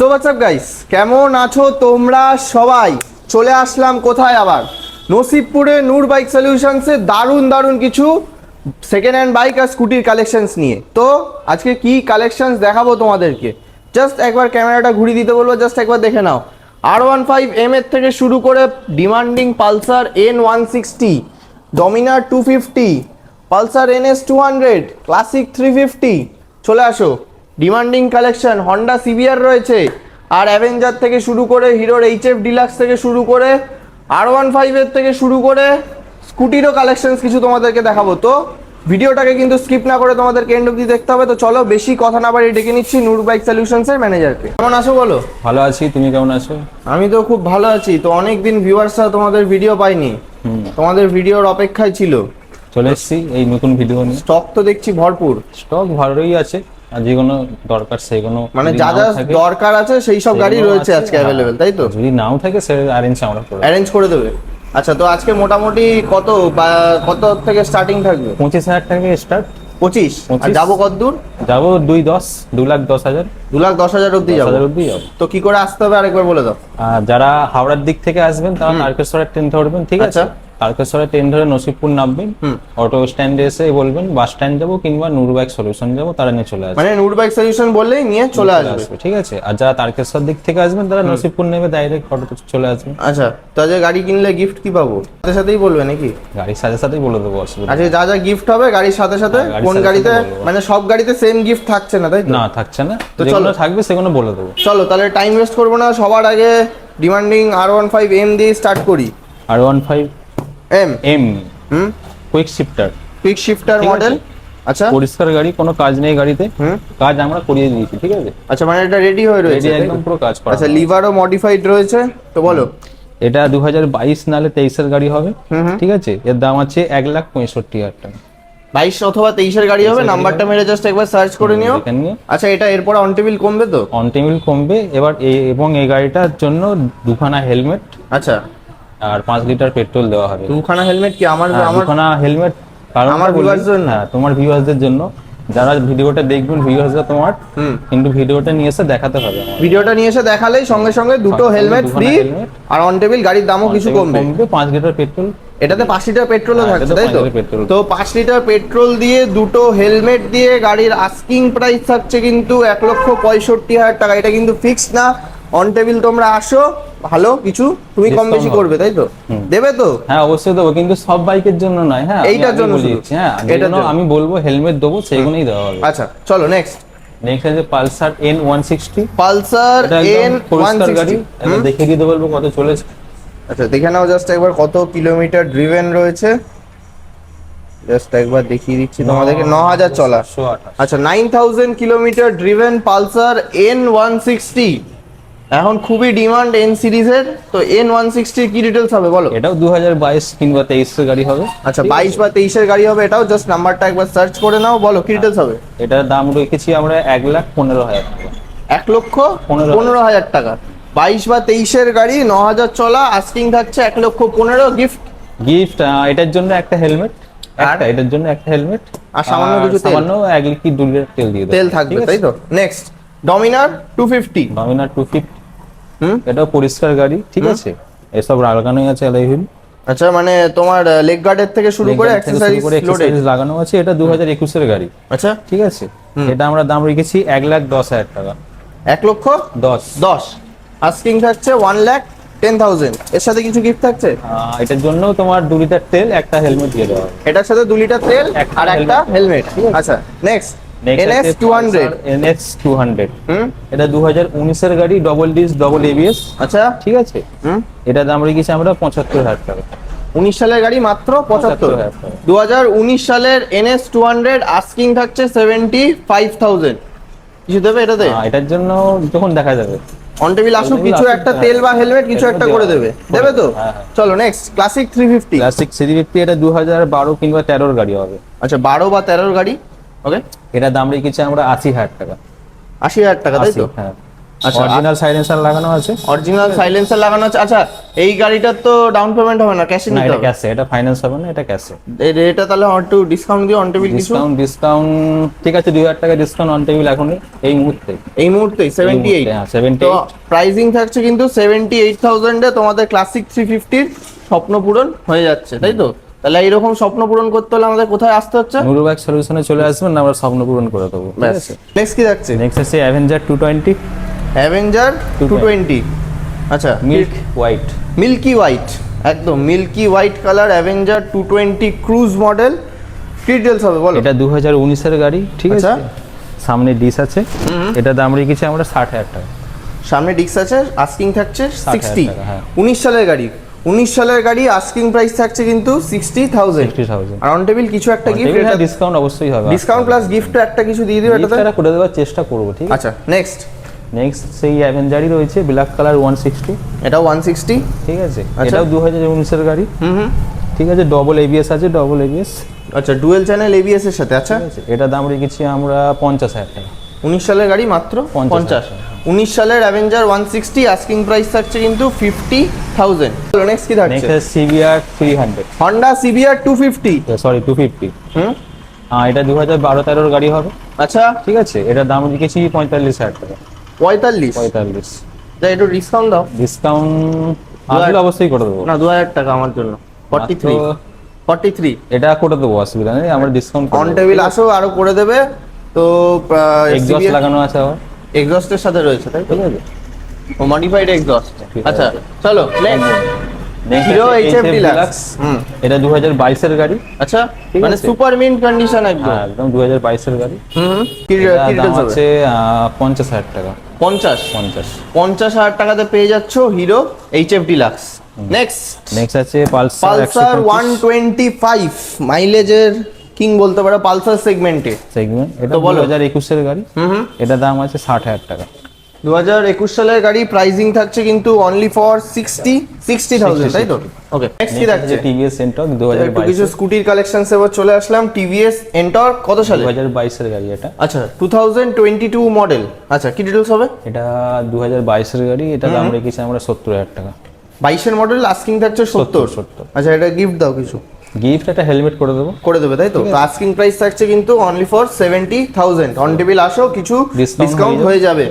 So WhatsApp guys কেমন আছো তোমরা সবাই? চলে আসলাম কোথায় আবার? নসিবপুরে নূর বাইক সলিউশনসে দারুণ দারুণ কিছু সেকেন্ড হ্যান্ড বাইক আর স্কুটির কালেকশনস নিয়ে। তো আজকে কি কালেকশনস দেখাবো তোমাদেরকে? জাস্ট একবার ক্যামেরাটা ঘুরিয়ে দিতে বলব জাস্ট একবার দেখে নাও। আর ওয়ান ফাইভ এম এর থেকে শুরু করে demanding Pulsar N one sixty Dominar two fifty Pulsar N S two hundred classic three fifty চলে আসো। ডিমান্ডিং কালেকশন হন্ডা সিবিআর রয়েছে আর অ্যাভেঞ্জার থেকে শুরু করে হিরোর এইচ এফ ডিলাক্স থেকে শুরু করে আর ওয়ান ফাইভের থেকে শুরু করে স্কুটিরও কালেকশন কিছু তোমাদেরকে দেখাবো। তো ভিডিওটাকে কিন্তু স্কিপ না করে তোমাদেরকে এন্ড অব্দি দেখতে হবে। তো চলো বেশি কথা না বাড়ি ডেকে নিচ্ছি নূর বাইক সলিউশনসের ম্যানেজারকে কেমন আছো বলো? ভালো আছি তুমি কেমন আছো? আমি তো খুব ভালো আছি। তো অনেক অনেকদিন ভিউয়ার্সরা তোমাদের ভিডিও পাইনি। তোমাদের ভিডিওর অপেক্ষায় ছিল। চলে এসেছি এই নতুন ভিডিও নিয়ে। স্টক তো দেখছি ভরপুর। স্টক ভালোই আছে। আর যে কোনো দরকার সেই কোনো মানে যা যা দরকার আছে সেই সব গাড়ি রয়েছে আজকে। অ্যাভেলেবেল তাই তো? যদি নাও থাকে সে অ্যারেঞ্জ আমরা করে অ্যারেঞ্জ করে দেবে। আচ্ছা তো আজকে মোটামুটি কত কত থেকে স্টার্টিং থাকবে? পঁচিশ হাজার টাকা স্টার্ট পঁচিশ। যাব কত দূর? যাব দুই দশ দু লাখ দশ হাজার। দু লাখ দশ হাজার অব্দি যাব। অব্দি যাব। তো কি করে আসতে হবে? আরেকবার বলে দাও। যারা হাওড়ার দিক থেকে আসবেন তারা তারকেশ্বরের ট্রেন ধরবেন ঠিক আছে? আচ্ছা। তারকেশ্বরের ট্রেন ধরে নসিবপুর নামবেন। অটো স্ট্যান্ডে এসে বলবেন বাস স্ট্যান্ড যাব কিংবা নুরবাগ সলিউশন যাব তারা নিয়ে চলে আসবে। মানে নুর বাইক সলিউশন বললেই নিয়ে চলে আসবে। আসবে, ঠিক আছে? আর যারা তারকেশ্বর দিক থেকে আসবেন তারা নসিবপুর নেবে ডাইরেক্ট অটোতে চলে আসবেন। আচ্ছা তো আজকে গাড়ি কিনলে গিফট কি পাবো? সাথে সাথেই বলবে নাকি? গাড়ির সাথে সাথেই বলে দেবো অসুবিধা আজকে যা যা গিফট হবে গাড়ির সাথে সাথে হ্যাঁ, কোন গাড়িতে মানে সব গাড়িতে সেম গিফট থাকছে না তাই না থাকছে না। তো চলো। থাকবে সেগুলো বলে দেবো। চলো তাহলে টাইম ওয়েস্ট করব না সবার আগে demanding R one five M দিয়ে স্টার্ট করি। R one five M M হুম? Quick shifter quick shifter model আচ্ছা। পরিষ্কার গাড়ি কোনো কাজ নেই গাড়িতে। কাজ আমরা করিয়ে দিয়েছি ঠিক আছে? আচ্ছা মানে এটা রেডি হয়ে রয়েছে একদম পুরো কাজ করা আচ্ছা লিভারও মডিফাইড রয়েছে তো বলো। এটা দু হাজার বাইশ নালে তেইশের গাড়ি হবে ঠিক আছে? এর দাম আছে এক লাখ পঁয়ষট্টি হাজার টাকা। বাইশ অথবা তেইশের গাড়ি হবে নাম্বারটা মেরে জাস্ট একবার সার্চ করে নিও। আচ্ছা এটা এরপর অন টেবিল কমবে তো? অন টেবিল কমবে এবার এবং এই গাড়িটার জন্য দুখানা হেলমেট। আচ্ছা। আর পাঁচ লিটার পেট্রোল দেওয়া হবে। দুখানা হেলমেট কি আমার হ্যাঁ, আমার দুখানা হেলমেট কারণ আমার জন্য? হ্যাঁ তোমার ভিউয়ার্সদের জন্য। যারা ভিডিওটা দেখবেন ভিউয়ার্সরা তোমার কিন্তু ভিডিওটা নিয়ে এসে দেখাতে হবে ভিডিওটা নিয়ে এসে দেখালেই সঙ্গে সঙ্গে দুটো হেলমেট ফ্রি আর অন টেবিল গাড়ির দামও কিছু কমবে। কমবে পাঁচ লিটার পেট্রোল। এটাতে পাঁচ লিটার পেট্রোলও হ্যাঁ, থাকছে তাই তো। তো পাঁচ লিটার পেট্রোল দিয়ে দুটো হেলমেট দিয়ে গাড়ির আস্কিং প্রাইস থাকছে কিন্তু এক লক্ষ পঁয়ষট্টি হাজার টাকা। এটা কিন্তু ফিক্স না। অন টেবিল তোমরা আসো ভালো কিছু তুমি কম বেশি করবে তাই তো? দেবে তো? হ্যাঁ অবশ্যই দেবো কিন্তু সব বাইকের জন্য নয় হ্যাঁ এইটার জন্য দিচ্ছি, হ্যাঁ যেগুলো আমি বলব হেলমেট দেবো সেইগুলোই দেওয়া হবে। আচ্ছা চলো নেক্সট নেক্সট আছে Pulsar N one sixty Pulsar N one গাড়ি দেখে দিতে বলব কত চলেছে? আচ্ছা দেখে নাও জাস্ট একবার কত কিলোমিটার ড্রিভেন রয়েছে। জাস্ট একবার দেখিয়ে দিচ্ছি তোমাদেরকে ন হাজার চলা। আচ্ছা nine thousand kilometre driven Pulsar N one sixty এখন খুবই ডিমান্ড এন সিরিজের তো এন ওয়ান সিক্সটির কি ডিটেলস হবে বলো? এটাও দু হাজার বাইশ কিংবা তেইশের গাড়ি হবে। আচ্ছা বাইশ বা তেইশের গাড়ি হবে এটাও জাস্ট নাম্বারটা একবার সার্চ করে নাও বলো কি ডিটেলস হবে? এটার দাম রেখেছি আমরা এক লাখ পনেরো হাজার টাকা। এক লক্ষ পনেরো হাজার। টাকা। বাইশ বা তেইশের গাড়ি ন হাজার চলা আস্কিং থাকছে এক লক্ষ পনেরো গিফট গিফট এটার জন্য একটা হেলমেট একটা এটার জন্য একটা হেলমেট আর সামান্য কিছু সামান্য এক লিটার তেল দিয়ে তেল থাকবে তাই তো? Next Dominar two fifty Dominar two fifty এটাও পরিষ্কার গাড়ি ঠিক আছে? এসব লাগানোই আছে এলাই হুইল। আচ্ছা মানে তোমার লেগ গার্ডের থেকে শুরু করে অ্যাক্সেসরিজ লোডেড লাগানো আছে এটা দু হাজার একুশের গাড়ি। আচ্ছা। ঠিক আছে? এটা আমরা দাম রেখেছি এক লাখ দশ হাজার টাকা। এক লক্ষ দশ। দশ। আস্কিং থাকছে ওয়ান লাখ টেন থাউজেন্ড এর সাথে কিছু গিফট থাকছে? এটার জন্য তোমার দু লিটার তেল একটা হেলমেট দিয়ে দেওয়া এটার সাথে দু লিটার তেল আর একটা হেলমেট আচ্ছা নেক্সট এনএস টু হান্ড্রেড হুম? এটা দু হাজার উনিশের গাড়ি ডবল ডিস ডবল এবিএস আচ্ছা। ঠিক আছে? হুম? এটা দাম রেখেছি আমরা পঁচাত্তর হাজার টাকা। উনিশ সালের গাড়ি মাত্র পঁচাত্তর। 75,000 টাকা। দু হাজার উনিশ সালের এনএস টু হান্ড্রেড আস্কিং থাকছে সেভেন্টি ফাইভ থাউজেন্ড কিছু দেবে এটাতে? আহ, এটার জন্য যখন দেখা যাবে। অন টেবিল আসুক কিছু একটা তেল বা হ্যাঁ। হেলমেট কিছু একটা করে দেবে। দেবে তো? হ্যাঁ, হ্যাঁ। চলো next classic three fifty classic CD fifty এটা দু হাজার বারো কিংবা তেরোর গাড়ি হবে। আচ্ছা বারো বা তেরোর গাড়ি? ওকে এটা দাম রেখেছি আমরা আশি হাজার টাকা। আশি হাজার টাকা তাই তো? হ্যাঁ। আচ্ছা অরিজিনাল সাইলেন্সার লাগানো আছে। অরিজিনাল সাইলেন্সার লাগানো আছে। আচ্ছা এই গাড়িটার তো ডাউন পেমেন্ট হবে না ক্যাশে নিতে হবে? ক্যাশে এটা ফাইন্যান্স হবে না এটা ক্যাশে এটা তাহলে ডিসকাউন্ট দিও অন টেবিল কিছু? ডিসকাউন্ট ডিসকাউন্ট ঠিক আছে দুই হাজার টাকা ডিসকাউন্ট অন টেবিল এখনই এই মুহূর্তে। এই মুহূর্তে হ্যাঁ সেভেন্টি তো প্রাইসিং থাকছে কিন্তু তোমাদের ক্লাসিক থ্রি ফিফটির স্বপ্ন পূরণ হয়ে যাচ্ছে তাই তো? তাহলে এইরকম স্বপ্ন পূরণ করতে হলে আমাদের কোথায় আসতে হচ্ছে? নুরুবাগ সলিউশনে চলে আসবেন আমরা স্বপ্ন পূরণ করে দেবো। ঠিক আছে? নেক্সট কি থাকছে নেক্সট আছে Avenger two twenty Avenger two twenty আচ্ছা। মিল্ক হোয়াইট মিল্কি হোয়াইট একদম milky white colour Avenger two twenty cruise model details হবে বলো। এটা দু হাজার উনিশের গাড়ি ঠিক আছে? আচ্ছা। সামনে ডিস আছে। এটা দাম রেখেছি আমরা ষাট হাজার টাকা। সামনে ডিক্স আছে আস্কিং থাকছে সিক্সটি হ্যাঁ। উনিশ সালের গাড়ি। উনিশ সালের গাড়ি আস্কিং প্রাইস থাকছে কিন্তু সিক্সটি থাউজেন্ড সিক্সটি থাউজেন্ড আর অন টেবিল কিছু একটা গিফট এটা ডিসকাউন্ট অবশ্যই হবে। ডিসকাউন্ট প্লাস গিফট একটা কিছু দিয়ে এটাতে। গিফটটা করে দেওয়ার চেষ্টা করব ঠিক আছে? আচ্ছা নেক্সট নেক্সট সেই অ্যাভেঞ্জারই রয়েছে ব্ল্যাক কালার ওয়ান সিক্সটি এটা ওয়ান সিক্সটি ঠিক আছে? আচ্ছা। এটাও দু হাজার উনিশের গাড়ি। হুম ঠিক আছে? ডবল এবিএস আছে ডবল এবিএস আচ্ছা ডুয়েল চ্যানেল এবিএস এর সাথে আচ্ছা। এটা দাম রেখেছি আমরা পঞ্চাশ হাজার টাকা। উনিশ সালের গাড়ি মাত্র পঞ্চাশ উনিশ সালের Avenger one sixty asking price থাকছে কিন্তু ফিফটি থাউজেন্ড নেক্সট কি থাকছে? CBR three hundred Honda CBR two fifty sorry two fifty হুম? এটা দু হাজার বারো তেরোর গাড়ি হবে। আচ্ছা। ঠিক আছে? এটার দাম রেখেছি পঁয়তাল্লিশ হাজার টাকা। পঁয়তাল্লিশ? পঁয়তাল্লিশ। যা একটু ডিসকাউন্ট দাও। ডিসকাউন্ট আসলে অবশ্যই করে দেবো। না দু হাজার টাকা আমার জন্য। ফর্টি থ্রি ফর্টি থ্রি এটা করে দেবো অসুবিধা নেই আমরা ডিসকাউন্ট অন টেবিল আসো আরও করে দেবে। তো এক্সস্ট লাগানো আছে আবার। এক্সস্টের সাথে রয়েছে তাই তো? ও মডিফাইড এক্সস্ট আচ্ছা চলো নেক্সট হিরো এইচএফ ডিলাক্স এটা দু হাজার বাইশের গাড়ি। আচ্ছা মানে। সুপার মিন্ট কন্ডিশন একদম। হ্যাঁ একদম দু হাজার বাইশের গাড়ি। হুম কি কি দাম আছে আহ, পঞ্চাশ হাজার টাকা। পঞ্চাশ? পঞ্চাশ। পঞ্চাশ হাজার টাকাতে পেয়ে যাচ্ছ Hero HF Deluxe next next আছে Pulsar Pulsar one twenty five মাইলেজের king বলতে পারো পালসার সেগমেন্টে সেগমেন্ট এটা বলো। হাজার একুশের গাড়ি? এটা দাম আছে ষাট হাজার টাকা। দু হাজার একুশ সালের গাড়ি প্রাইজিং থাকছে কিন্তু only for sixty sixty thousand তাই তো? ওকে নেক্সট কি থাকছে? টিভিএস সেন্টক দু হাজার কিছু স্কুটির কালেকশন এবার চলে আসলাম। টিভিএস এন্টর কত সালে? দু হাজার বাইশের গাড়ি এটা। আচ্ছা two thousand twenty two model আচ্ছা কি ডিটেলস হবে? এটা দু হাজার বাইশের গাড়ি এটা দাম রেখেছি আমরা সত্তর হাজার টাকা। বাইশের মডেল আস্কিং থাকছে সত্তর। সত্তর আচ্ছা এটা গিফট দাও কিছু। গিফট একটা হেলমেট করে দেবো। করে দেবে তাই তো? আস্কিং প্রাইস থাকছে কিন্তু only for seventy thousand on table আসো কিছু ডিসকাউন্ট হয়ে যাবে।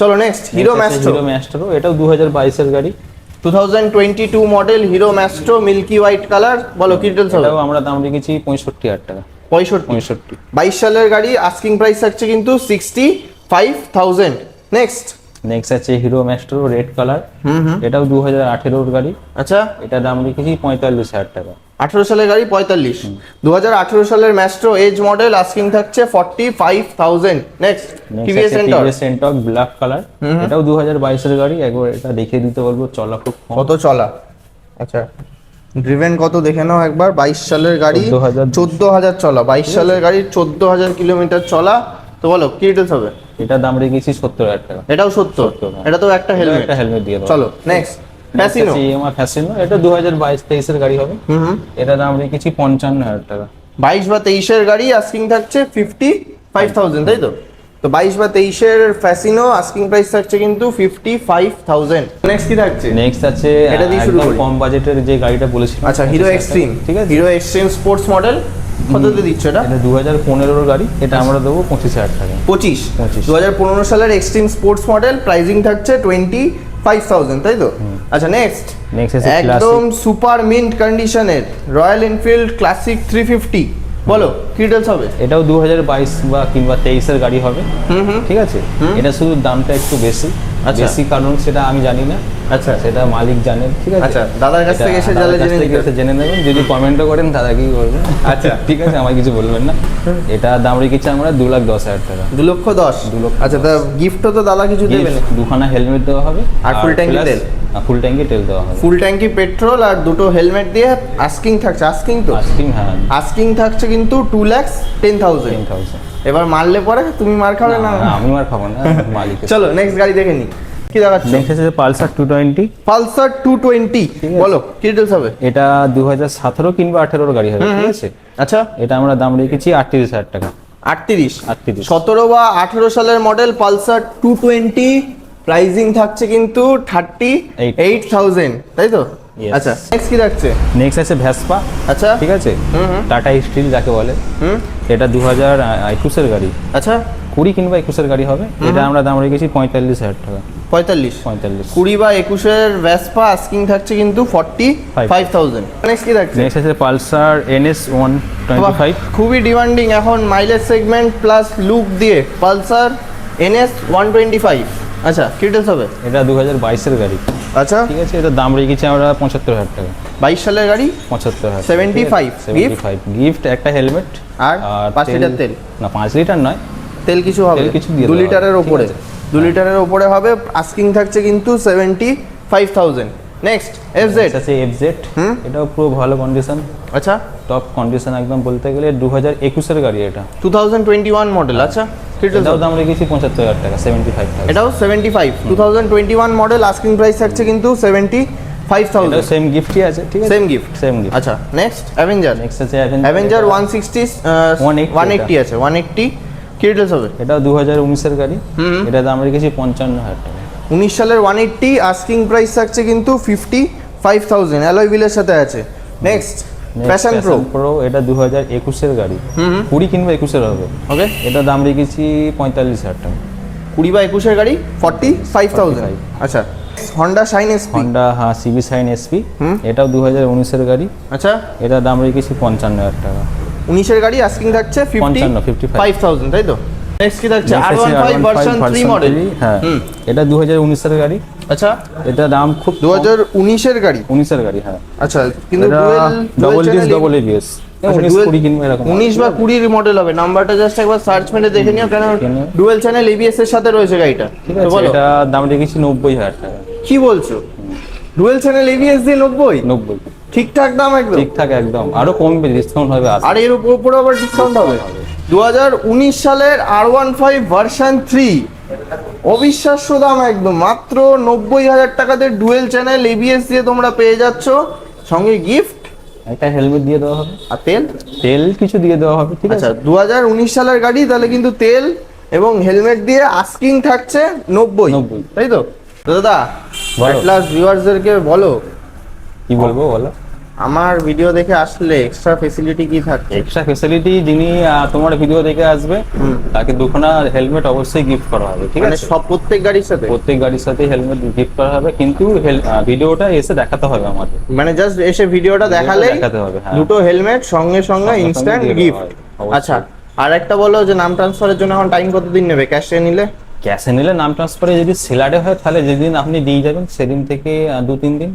চলো next Hero Maestro Hero Maestro এটাও দু হাজার বাইশের গাড়ি। Two thousand twenty two model Hero Maestro milky white colour বলো কি ডিটেলস হবে? আমরা দাম রেখেছি পঁয়ষট্টি হাজার টাকা। পঁয়ষট্টি। পঁয়ষট্টি। বাইশ সালের গাড়ি আস্কিং প্রাইস থাকছে কিন্তু sixty five thousand next next আছে হিরো ম্যাস্টারও রেড কালার এটাও দু হাজার আঠেরোর গাড়ি। আচ্ছা। এটা দাম রেখেছি পঁয়তাল্লিশ হাজার টাকা। আঠেরো সালের গাড়ি পঁয়তাল্লিশ। দু হাজার আঠেরো সালের ম্যাস্ট্রো এজ মডেল আস্কিং থাকছে forty five thousand next TVS centre সেন্টক ব্ল্যাক কালার এটাও দু হাজার বাইশের গাড়ি। একবার এটা দেখিয়ে দিতে বলব চলা খুব কত চলা? আচ্ছা ড্রিভেন কত দেখে নাও একবার। বাইশ সালের গাড়ি 14,000 চোদ্দ হাজার চলা। বাইশ সালের গাড়ি চোদ্দ হাজার কিলোমিটার চলা। তো বলো কি ডিটেলস হবে? এটা দাম রেখেছি সত্তর হাজার টাকা। এটাও সত্তর, হ্যাঁ। এটা তো একটা হেলমেট একটা হেলমেট দিয়ে চলো নেক্সট ফ্যাসিনো ফ্যাসিনো এটা দু হাজার বাইশ তেইশের গাড়ি হবে। এটা দাম রেখেছি পঞ্চান্ন হাজার টাকা। বাইশ বা তেইশের গাড়ি আস্কিং থাকছে ফিফটি ফাইভ থাউজেন্ড তাই তো? তো বাইশ বা তেইশের ফ্যাসিনো আস্কিং প্রাইস থাকছে কিন্তু ফিফটি ফাইভ থাউজেন্ড নেক্সট কি থাকছে? নেক্সট আছে এটা দিয়ে শুরু কম বাজেটের যে গাড়িটা বলেছিলাম। আচ্ছা হিরো এক্সট্রিম ঠিক আছে? হিরো এক্সট্রিম স্পোর্টস মডেল কততে দিচ্ছ এটা? এটা দু হাজার পনেরোর গাড়ি এটা আমরা দেবো পঁচিশ হাজার টাকা। পঁচিশ? পঁচিশ। দু হাজার পনেরো সালের এক্সট্রিম স্পোর্টস মডেল প্রাইজিং থাকছে টোয়েন্টি ফাইভ থাউজেন্ড তাই তো? আচ্ছা নেক্সট একদম সুপার মিন্ট কন্ডিশনের Royal Enfield classic three fifty বলো কি ডিটেলস হবে? এটাও দু হাজার বাইশ বা কিংবা তেইশের গাড়ি হবে। ঠিক আছে? এটা শুধু দামটা একটু বেশি। আচ্ছা। বেশি কারণ সেটা আমি জানি না। আচ্ছা সেটা মালিক জানেন ঠিক আছে? আচ্ছা, দাদার কাছ থেকে এসে জানলে জেনে নিতে জেনে নেবেন। যদি কমেন্টও করেন দাদাকেই বলবেন? আচ্ছা। ঠিক আছে আমায় কিছু বলবেন না। এটা দাম রেখেছি আমরা দু লাখ দশ হাজার টাকা। দু লক্ষ দশ? দু লক্ষ আচ্ছা তা গিফটও তো দাদা কিছু দেবেন? দুখানা হেলমেট দেওয়া হবে। আর tank এর তেল? ফুল ট্যাঙ্কি তেল দেওয়া হবে। ফুল ট্যাঙ্কি পেট্রোল আর দুটো হেলমেট দিয়ে আস্কিং থাকছে আস্কিং তো? আইসক্রিম হ্যাঁ। আস্কিং থাকছে কিন্তু two lakhs ten thousand ten thousand এবার মারলে পরে তুমি মার খাবে না? আমি মার খাব না মালিক চলো নেক্সট গাড়ি দেখে নি কি দেখাচ্ছ? নেক্সট আছে Pulsar two twenty Pulsar two twenty. বলো কি ডিটেলস হবে? এটা দু হাজার সতেরো কিংবা আঠেরোর গাড়ি হবে ঠিক আছে? আচ্ছা। এটা আমরা দাম রেখেছি আটত্রিশ হাজার টাকা। আটত্রিশ? আটত্রিশ। সতেরো বা আঠেরো সালের model Pulsar two twenty pricing থাকছে কিন্তু থার্টি এইট থাউজেন্ড তাই তো? আচ্ছা নেক্সট কি থাকছে? নেক্সট আছে ভ্যাসপা আচ্ছা। ঠিক আছে। টাটা স্টিল যাকে বলে। হুম। এটা দু হাজার একুশের গাড়ি। আচ্ছা। কুড়ি কিংবা একুশের গাড়ি হবে। এটা আমরা দাম রেখেছি পঁয়তাল্লিশ হাজার টাকা। পঁয়তাল্লিশ। পঁয়তাল্লিশ। কুড়ি বা একুশের ভ্যাসপা আস্কিং থাকছে কিন্তু ফর্টি ফাইভ থাউজেন্ড নেক্সট কি থাকছে? নেক্সট আছে Pulsar NS one twenty five খুবই ডিমান্ডিং এখন মাইলেজ সেগমেন্ট প্লাস লুক দিয়ে Pulsar NS one twenty five আচ্ছা ডিটেলস হবে? এটা দু হাজার বাইশের গাড়ি। আচ্ছা। ঠিক আছে এটা দাম রেখেছি আমরা পঁচাত্তর হাজার টাকা। বাইশ সালের গাড়ি? পঁচাত্তর হাজার। 75 সেভেন্টি ফাইভ গিফট একটা হেলমেট আর পাঁচ লিটার তেল? না পাঁচ লিটার নয়। তেল কিছু হবে কিছু দু লিটারের ওপরে। দু লিটারের ওপরে হবে আস্কিং থাকছে কিন্তু seventy five thousand next F Z আছে এফ জেড। এটাও পুরো ভালো কন্ডিশন আচ্ছা। টপ কন্ডিশন একদম বলতে গেলে দু হাজার একুশের গাড়ি এটা। Two thousand twenty one model আচ্ছা এটাও দাম রেখেছি পঁচাত্তর হাজার টাকা সেভেন্টি ফাইভ এটাও seventy five two thousand twenty one model asking price থাকছে কিন্তু সেভেন্টি ফাইভ থাউজেন্ড সেম গিফটই আছে ঠিক আছে? সেম গিফট সেম গিফট আচ্ছা নেক্সট অ্যাভেঞ্জার নেক্সট আছে Avenger one sixty 180 one eighty আছে ওয়ান এইটটি কি ডিটেলস হবে? এটা দু হাজার উনিশের গাড়ি। এটা দাম রেখেছি পঞ্চান্ন হাজার টাকা। উনিশ সালের ওয়ান এইটটি আস্কিং প্রাইস থাকছে কিন্তু ফিফটি ফাইভ থাউজেন্ড অ্যালয় বিলের সাথে আছে। নেক্সট প্যাশন প্রো প্রো এটা দু হাজার একুশের গাড়ি। কুড়ি কিংবা একুশের হবে। ওকে। এটা দাম রেখেছি পঁয়তাল্লিশ হাজার টাকা। কুড়ি বা একুশের গাড়ি ফর্টি ফাইভ থাউজেন্ড 45 আচ্ছা হন্ডা শাইন এসপি হন্ডা হ্যাঁ সিবি সাইন এসপি। এটাও দু হাজার উনিশের গাড়ি। আচ্ছা। এটা দাম রেখেছি পঞ্চান্ন হাজার টাকা। উনিশের গাড়ি আস্কিং থাকছে ফিফটি 55, 55 ফাইভ থাউজেন্ড তাই তো? নেক্সট কি থাকছে? আর one five R15 version three model 3, হ্যাঁ। এটা দু হাজার উনিশের গাড়ি। আচ্ছা। এটা দাম খুব দু হাজার উনিশের গাড়ি? উনিশের গাড়ি হ্যাঁ। আচ্ছা কিন্তু ডবল ডিস ডবল এবিএস উনিশ বা কুড়ির মডেল হবে। নাম্বারটা জাস্ট একবার সার্চ মেরে দেখে নিও কেন ডুয়েল চ্যানেল এবিএস এর সাথে রয়েছে গাড়িটা। এটা দাম রেখেছি নব্বই হাজার টাকা। কি বলছো? ডুয়েল চ্যানেল এবিএস দিয়ে নব্বই? নব্বই। ঠিকঠাক দাম একদম? ঠিকঠাক একদম। আরও কমবে ডিসকাউন্ট হবে আর এর উপর উপরে আবার ডিসকাউন্ট হবে। দু হাজার উনিশ সালের আর ওয়ান ফাইভ ভার্সন থ্রি অবিশ্বাস্য দাম একদম। মাত্র নব্বই হাজার টাকাতে ডুয়েল চ্যানেল এবিএস দিয়ে তোমরা পেয়ে যাচ্ছ। সঙ্গে গিফট একটা হেলমেট দিয়ে দেওয়া হবে। আর তেল? তেল কিছু দিয়ে দেওয়া হবে ঠিক আচ্ছা আছে? দু হাজার উনিশ সালের গাড়ি তাহলে কিন্তু তেল এবং হেলমেট দিয়ে আস্কিং থাকছে নব্বই। 90 তাই তো? দাদা। প্লাস ভিউয়ার্সদেরকে বলো কি বলব বলো? আমার ভিডিও দেখে আসলে এক্সট্রা ফেসিলিটি কি থাকে? এক্সট্রা ফেসিলিটি যিনি আহ, তোমার ভিডিও দেখে আসবে তাকে দুখানা হেলমেট অবশ্যই গিফট করা হবে ঠিক মানে আছে? সব প্রত্যেক গাড়ির সাথে? প্রত্যেক গাড়ির সাথে হেলমেট গিফট করা হবে কিন্তু আহ, ভিডিওটা এসে দেখাতে হবে আমাদের। মানে জাস্ট এসে ভিডিওটা দেখালে দেখাতে হবে, হ্যাঁ। দুটো হেলমেট সঙ্গে সঙ্গে সঙ্গে ইনস্ট্যান্ট দিয়ে দেওয়া গিফট হয়, অবশ্যই। আচ্ছা আর একটা বলো যে নাম ট্রান্সফারের জন্য এখন টাইম কতদিন নেবে? ক্যাশে নিলে? ক্যাশে নিলে নাম ট্রান্সফারে যদি সেলারে হয় তাহলে যেদিন আপনি দিয়ে যাবেন সেদিন থেকে দু তিন দিন।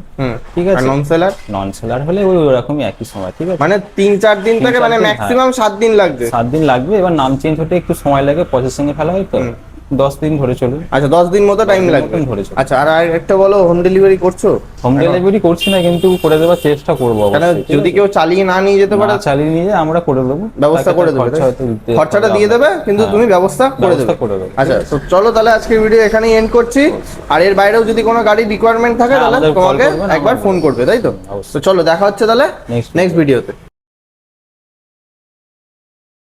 ঠিক আছে? নন সেলার নন সেলার হলে ওই ওরকমই একই সময় ঠিক আছে? মানে তিন চার দিন থেকে মানে ম্যাক্সিমাম সাত দিন লাগবে। সাত দিন লাগবে এবার নাম চেঞ্জ হতে একটু সময় লাগে প্রসেসিং এ ফেলা হয় তো। দশ দিন ধরে চলুন। আচ্ছা দশ দিন মতো টাইম লাগবে। ধরে। আচ্ছা আর একটা বলো হোম ডেলিভারি করছ? হোম ডেলিভারি করছি না কিন্তু করে দেওয়ার চেষ্টা করব যদি কেউ চালিয়ে না নিয়ে যেতে পারে? চালিয়ে নিয়ে আমরা করে দেবো। ব্যবস্থা করে দেবে খরচাটা দিয়ে দেবে কিন্তু হ্যাঁ, তুমি ব্যবস্থা করে দেবে। করে দেবে। আচ্ছা তো চলো তাহলে আজকের ভিডিও এখানেই এন্ড করছি। আর এর বাইরেও যদি কোনো গাড়ি রিকোয়ারমেন্ট থাকে হ্যাঁ, তাহলে তোমাকে একবার ফোন করবে তাই তো? তো চলো দেখা হচ্ছে তাহলে নেক্সট ভিডিওতে